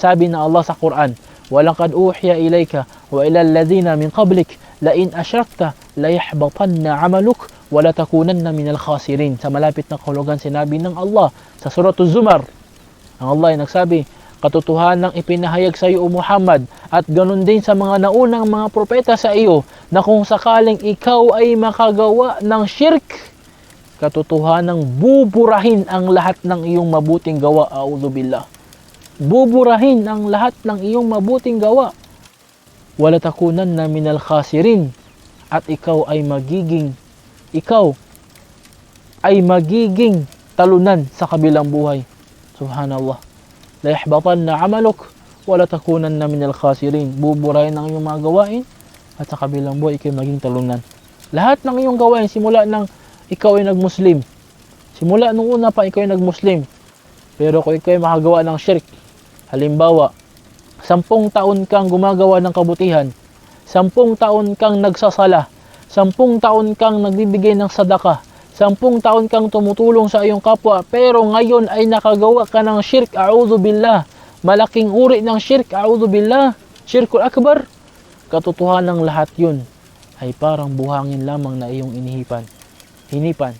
Sabi na Allah sa Quran, وَلَقَدْ أُوحِيَ إِلَيْكَ وَإِلَى الَّذِينَ مِنْ قَبْلِكَ لَإِنْ أَشْرَكْتَ لَيَحْبَطَنَّ عَمَلُكَ وَلَتَكُونَنَّ مِنَ الْخَاسِرِينَ Sa malapit na kahulugan sinabi ng Allah sa Suratul Zumar. Ang Allah ay nagsabi, katotohanang ipinahayag sa iyo o Muhammad at ganun din sa mga naunang mga propeta sa iyo na kung sakaling ikaw ay makagawa ng shirk, katotohanang buburahin ang lahat ng iyong mabuting gawa. A'udhu billah. Buburahin ang lahat ng iyong mabuting gawa. Wala takunan na minal khasirin at ikaw ay magiging ikaw ay magiging talunan sa kabilang buhay. Subhanallah. La yahbatanna amaluk wala takunan na minal khasirin. Buburahin ang iyong mga gawain at sa kabilang buhay ikaw maging talunan. Lahat ng iyong gawain simula ng ikaw ay nagmuslim. Simula nung una pa ikaw ay nagmuslim. Pero kung ikaw ay makagawa ng shirk, halimbawa, sampung taon kang gumagawa ng kabutihan, sampung taon kang nagsasala, sampung taon kang nagbibigay ng sadaka, sampung taon kang tumutulong sa iyong kapwa, pero ngayon ay nakagawa ka ng shirk, a'udhu billah. Malaking uri ng shirk, a'udhu billah. Shirkul akbar. Katotohanan ng lahat yun ay parang buhangin lamang na iyong inihipan. Hinipan